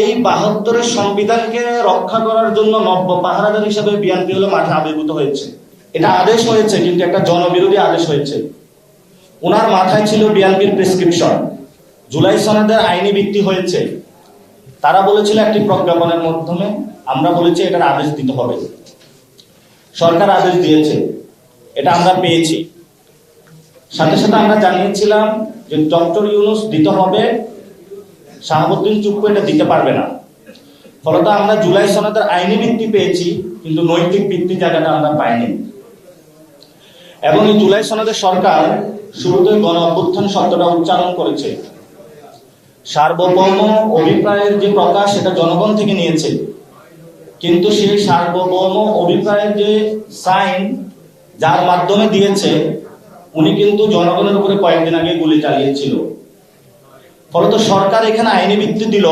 এই বাহাত্তরের সংবিধানকে রক্ষা করার জন্য নব্য পাহারাদার হিসাবে বিএনপি হলো মাঠে আবির্ভূত হয়েছে। এটা আদেশ হয়েছে, কিন্তু একটা জনবিরোধী আদেশ হয়েছে। ওনার মাথায় ছিল বিএনপির প্রেসক্রিপশন। জুলাই সনদের আইনি ভিত্তি হয়েছে। তারা বলেছিল একটি প্রজ্ঞাপনের মাধ্যমে আমরা বলেছি এটার আদেশ দিতে হবে। সরকার আদেশ দিয়েছে। এটা আমরা পেয়েছি। সাথে সাথে আমরা জানিয়েছিলাম যে ডক্টর ইউনুস দিতে হবে শাহাবুদ্দিন চুপ্পু এটা দিতে পারবে না। ফলত আমরা জুলাই সনদের আইনি ভিত্তি পেয়েছি, কিন্তু নৈতিক ভিত্তি জায়গাটা আমরা পাইনি। এবং এই জুলাই সনদের সরকার শুরুতে গণ অভ্যুত্থান শব্দটা উচ্চারণ করেছে। সার্বভৌম অভিপ্রায়ের যে প্রকাশ সেটা জনগণ থেকে নিয়েছে। কিন্তু সেই সার্বভৌম অভিপ্রায়ের যে সাইন যার মাধ্যমে দিয়েছে, উনি কিন্তু জনগণের উপরে কয়েকদিন আগে গুলি চালিয়েছিল। ফলত সরকার এখানে আইনি ভিত্তি দিল।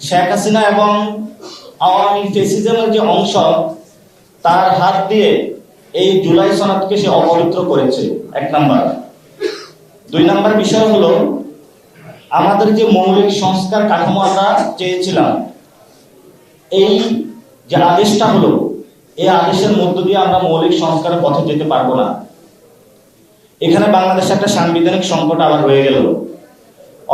শেখ হাসিনা এবং আওয়ামী ফেসিজমের যে অংশ, তার হাত দিয়ে এই জুলাই সনদকে সে অপবিত্র করেছে। এক নাম্বার। দুই নাম্বার বিষয় হলো, আমাদের যে মৌলিক সংস্কার কাঠামো আমরা চেয়েছিলাম, এই যে আদেশটা হলো, এই আদেশের মধ্য দিয়ে আমরা মৌলিক সংস্কারের পথে যেতে পারব না। এখানে বাংলাদেশে একটা সাংবিধানিক সংকট আবার হয়ে গেল।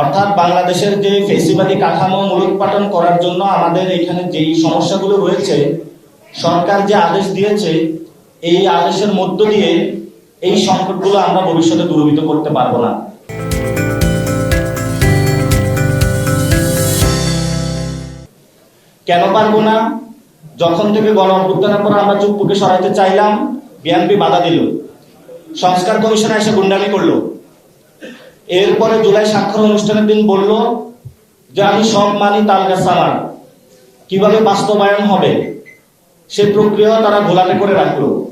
অর্থাৎ বাংলাদেশের যে ফেসিবাদী কাঠামো মূলোৎপাটন করার জন্য আমাদের এখানে যেই সমস্যাগুলো রয়েছে, সরকার যে আদেশ দিয়েছে, এই আদেশের মধ্য দিয়ে এই সংকটগুলো আমরা ভবিষ্যতে দূরীভূত করতে পারব না। কেন পারব না? যখন থেকে গণ অভ্যুত্থানের পর আমরা চুপ্পুকে সরাইতে চাইলাম, বিএনপি বাধা দিল। সংস্কার কমিশনে এসে গুন্ডামি করল। এরপরে জুলাই স্বাক্ষর অনুষ্ঠানের দিন বলল যে আমি সব মানি তাল গাছ আমার কীভাবে বাস্তবায়ন হবে? সে প্রক্রিয়া তারা ঘোলাটে করে রাখল।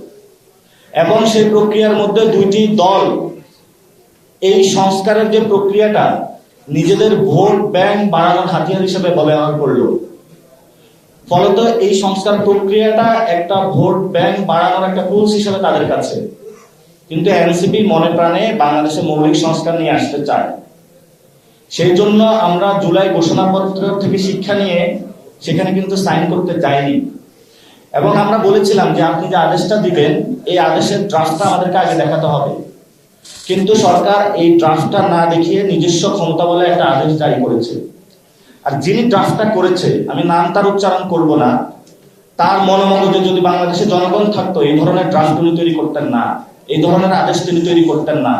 এবং সেই প্রক্রিয়ার মধ্যে দুইটি দল এই সংস্কারের যে প্রক্রিয়াটা নিজেদের ভোট ব্যাংক বাড়ানোর হাতিয়ার হিসেবে ব্যবহার করল। ফলত এই সংস্কার প্রক্রিয়াটা একটা ভোট ব্যাংক বাড়ানোর একটা টুলস হিসেবে তাদের কাছে। কিন্তু এনসিপি মনে প্রাণে বাংলাদেশে মৌলিক সংস্কার নিয়ে আসতে চায়। সেই জন্য আমরা জুলাই ঘোষণাপত্র থেকে শিক্ষা নিয়ে সেখানে কিন্তু সাইন করতে চাইনি এবং আমরা বলেছিলাম যে আপনি যে আদেশটা দিবেন, এই আদেশের ড্রাফটটা আমাদেরকে আগে দেখাতে হবে। কিন্তু সরকার এই ড্রাফটটা না দেখিয়ে নিজস্ব ক্ষমতা বলে একটা আদেশ জারি করেছে। আর যিনি ড্রাফটটা করেছে, আমি নাম তার উচ্চারণ করব না। তার মনোমগজে যদি বাংলাদেশে জনগণ থাকতো, এই ধরনের ড্রাফট উনি তৈরি করতেন না। এই ধরনের আদেশ তিনি তৈরি করতেন না।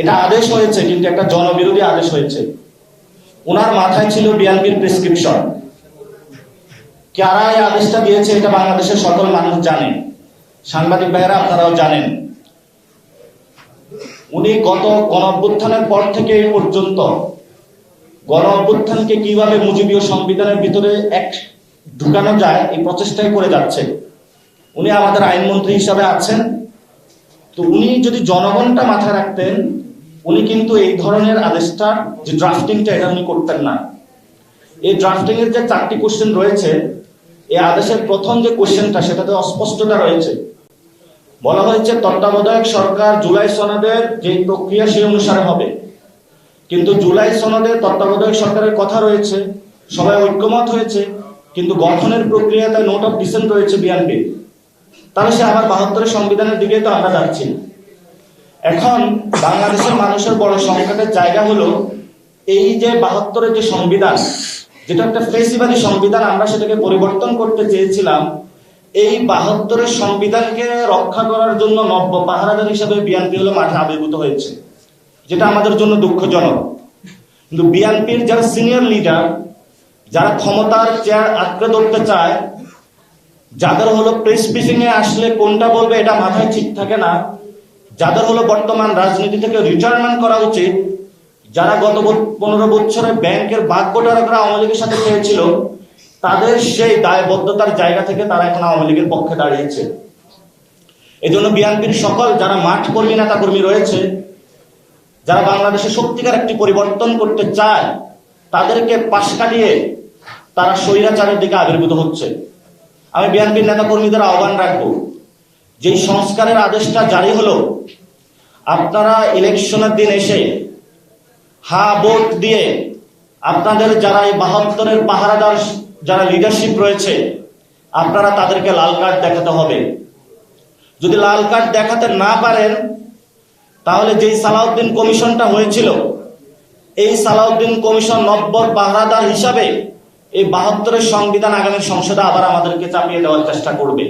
এটা আদেশ হয়েছে, কিন্তু একটা জনবিরোধী আদেশ হয়েছে। ওনার মাথায় ছিল বিএনপির প্রেসক্রিপশন। কারা এই আদেশটা দিয়েছে এটা বাংলাদেশের সকল মানুষ জানে। সাংবাদিক ভাইয়েরা, আপনারাও জানেন। উনি গত গণ অভ্যুত্থানের পর থেকে এই পর্যন্ত গণ অভ্যুত্থানকে কীভাবে মুজিবীয় সংবিধানের ভিতরে এক ঢুকানো যায়, এই প্রচেষ্টাই করে যাচ্ছে। উনি আমাদের আইনমন্ত্রী হিসাবে আছেন। তো উনি যদি জনগণটা মাথায় রাখতেন, উনি কিন্তু এই ধরনের আদেশটা, যে ড্রাফটিংটা এটা উনি করতেন না। এই ড্রাফটিং এর যে চারটি কোশ্চেন রয়েছে, এই আদেশের প্রথম যে কোশ্চেনটা সেটাতে অস্পষ্টতা রয়েছে। বলা হয়েছে, তত্ত্বাবধায়ক সরকার জুলাই সনদের যে প্রক্রিয়া সেই অনুসারে হবে। কিন্তু জুলাই সনদে তত্ত্বাবধায়ক সরকারের কথা রয়েছে, সবাই ঐক্যমত হয়েছে, কিন্তু গঠনের প্রক্রিয়াতে নোট অফ ডিসেন্ট রয়েছে বিএনপি তাহলে সে আবার বাহাত্তরের সংবিধানের দিকে তো আমরা যাচ্ছি। এখন বাংলাদেশের মানুষের বড় সংকটের জায়গা হলো এই যে বাহাত্তরের যে সংবিধান, যেটা একটা ফেসিবাদী সংবিধান, আমরা সেটাকে পরিবর্তন করতে চেয়েছিলাম, এই বাহাত্তরের সংবিধানকে রক্ষা করার জন্য নব্য পাহারাদার হিসাবে বিএনপি হলো মাঠে আবির্ভূত হয়েছে, যেটা আমাদের জন্য দুঃখজনক। কিন্তু বিএনপির যারা সিনিয়র লিডার যারা ক্ষমতার চেয়ার আঁকড়ে ধরতে চায় যাদের হলো প্রেস ব্রিফিং এ আসলে কোনটা বলবে এটা মাথায় ঠিক থাকে না। যাদের হলো বর্তমান রাজনীতি থেকে রিটায়ারমেন্ট করা উচিত। যারা গত পনেরো বছরে ব্যাংকের বাগ্যটারা আওয়ামী লীগের সাথে খেয়েছিল, তাদের সেই দায়বদ্ধতার জায়গা থেকে তারা এখন আওয়ামী লীগের পক্ষে দাঁড়িয়েছে। এই জন্য বিএনপির সকল যারা মাঠ কর্মী, নেতা কর্মী রয়েছে, যারা বাংলাদেশে সত্যিকার একটি পরিবর্তন করতে চায়, তাদেরকে পাশ কাটিয়ে তারা স্বৈরাচারের দিকে আবির্ভূত হচ্ছে। আমি বিএনপির নেতা কর্মীদের আহ্বান রাখব। যে সংস্কারের আদেশটা জারি হলো, আপনারা ইলেকশনের দিন এসে হা ভোট দিয়ে আপনাদের যারা এই বাহাত্তরের পাহারাদার যারা লিডারশিপ রয়েছে, আপনারা তাদেরকে লাল কার্ড দেখাতে হবে। যদি লাল কার্ড দেখাতে না পারেন, তাহলে যেই সালাউদ্দিন কমিশনটা হয়েছিল, এই সালাউদ্দিন কমিশন নব্বর পাহারাদার হিসাবে এই বাহাত্তরের সংবিধান আগামী সংসদে আবার আমাদেরকে চাপিয়ে দেওয়ার চেষ্টা করবে।